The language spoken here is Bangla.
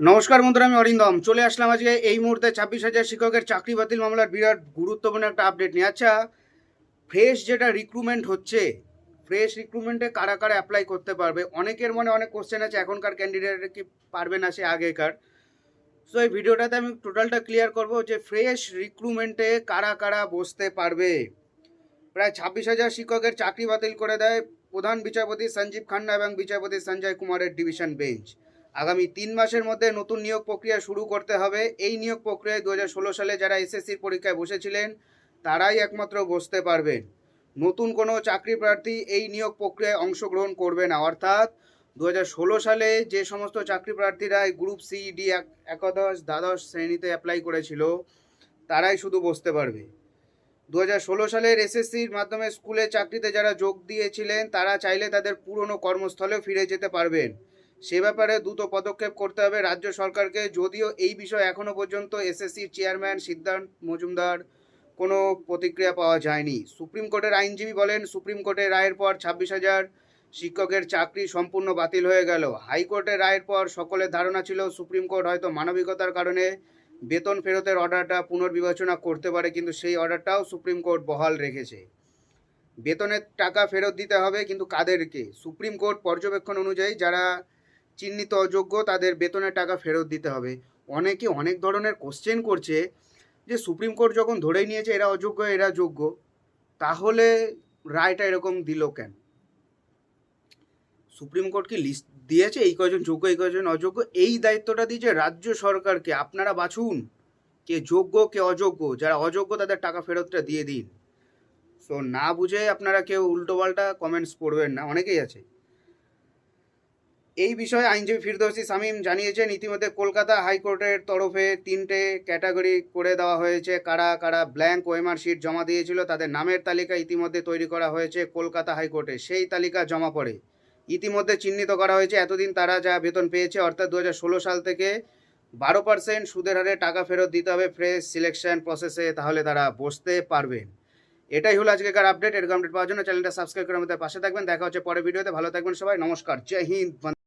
নমস্কার বন্ধুরা, আমি অরিন্দম। চলে আসলাম আজকে এই মুহূর্তে ছাব্বিশ হাজার শিক্ষকের চাকরি বাতিল মামলার বিরাট গুরুত্বপূর্ণ একটা আপডেট নিয়ে। আচ্ছা ফ্রেশ যেটা রিক্রুটমেন্ট হচ্ছে ফ্রেশ রিক্রুটমেন্টে কারা কারা অ্যাপ্লাই করতে পারবে? অনেকের মনে অনেক কোশ্চেন আছে, এখনকার ক্যান্ডিডেট কি পারবে না সে আগেকার। সো এই ভিডিওটাতে আমি টোটালটা ক্লিয়ার করব যে ফ্রেশ রিক্রুটমেন্টে কারা কারা বসতে পারবে। প্রায় ছাব্বিশ হাজার শিক্ষকের চাকরি বাতিল করে দেয় প্রধান বিচারপতি সঞ্জীব খান্না এবং বিচারপতি সঞ্জয় কুমারের ডিভিশন বেঞ্চ আগামী তিন মাসের মধ্যে নতুন নিয়োগ প্রক্রিয়া শুরু করতে হবে। এই নিয়োগ প্রক্রিয়ায় দু হাজার ষোলো সালে যারা এসএসসির পরীক্ষায় বসেছিলেন, তারাই একমাত্র বসতে পারবেন। নতুন কোনো চাকরি প্রার্থী এই নিয়োগ প্রক্রিয়ায় অংশগ্রহণ করবে না। অর্থাৎ দু হাজার ষোলো সালে যে সমস্ত চাকরি প্রার্থীরা গ্রুপ সিইডি একাদশ, দ্বাদশ শ্রেণীতে অ্যাপ্লাই করেছিল, তারাই শুধু বসতে পারবে। দু হাজার ষোলো সালের এসএসসির মাধ্যমে স্কুলে চাকরিতে যারা যোগ দিয়েছিলেন, তারা চাইলে তাদের পুরনো কর্মস্থলেও ফিরে যেতে পারবেন। সে ব্যাপারে দ্রুত পদক্ষেপ করতে হবে রাজ্য সরকারকে। যদিও এই বিষয়ে এখনও পর্যন্ত এসএসসির চেয়ারম্যান সিদ্ধান্ত মজুমদার কোনো প্রতিক্রিয়া পাওয়া যায়নি। সুপ্রিম কোর্টের আইনজীবী বলেন, সুপ্রিম কোর্টের রায়ের পর ছাব্বিশ হাজার শিক্ষকের চাকরি সম্পূর্ণ বাতিল হয়ে গেল। হাইকোর্টের রায়ের পর সকলের ধারণা ছিল, সুপ্রিম কোর্ট হয়তো মানবিকতার কারণে বেতন ফেরতের অর্ডারটা পুনর্বিবেচনা করতে পারে, কিন্তু সেই অর্ডারটাও সুপ্রিম কোর্ট বহাল রেখেছে। বেতনের টাকা ফেরত দিতে হবে, কিন্তু কাদেরকে? সুপ্রিম কোর্ট পর্যবেক্ষণ অনুযায়ী যারা চিহ্নিত অযোগ্য, তাদের বেতনের টাকা ফেরত দিতে হবে। অনেকে অনেক ধরনের কোশ্চেন করছে যে, সুপ্রিম কোর্ট যখন ধরেই নিয়েছে এরা অযোগ্য, এরা যোগ্য, তাহলে রায়টা এরকম দিল কেন? সুপ্রিম কোর্ট কি লিস্ট দিয়েছে, এই কজন যোগ্য, এই কজন অযোগ্য? এই দায়িত্বটা দিয়েছে রাজ্য সরকারকে। আপনারা বাছুন কে যোগ্য, কে অযোগ্য। যারা অযোগ্য, তাদের টাকা ফেরতটা দিয়ে দিন। সো না বুঝে আপনারা কেউ উল্টোপাল্টা কমেন্টস পড়বেন না। অনেকেই আছে। এই বিষয়ে আইনজীবী ফিরদৌসি শামীম জানিয়েছেন, ইতিমধ্যে কলকাতা হাইকোর্টের তরফে তিনটে ক্যাটাগরি করে দেওয়া হয়েছে। কারা কারা ব্ল্যাঙ্ক ওএমআর শিট জমা দিয়েছিল, তাদের নামের তালিকা ইতিমধ্যে তৈরি করা হয়েছে কলকাতা হাইকোর্টে। সেই তালিকা জমা পড়ে। ইতিমধ্যে চিহ্নিত করা হয়েছে, এতদিন তারা যা বেতন পেয়েছে, অর্থাৎ দু হাজার ষোলো সাল থেকে বারো পার্সেন্ট সুদের হারে টাকা ফেরত দিতে হবে ফ্রেশ সিলেকশন প্রসেসে তাহলে তারা বসতে পারবেন এটাই হলো আজকেকার আপডেট এরকম আপডেট পাওয়ার জন্য চ্যানেলটা সাবস্ক্রাইব করে আমাদের পাশে থাকবেন। দেখা হচ্ছে পরের ভিডিওতে ভালো থাকবেন সবাই। নমস্কার। জয় হিন্দ।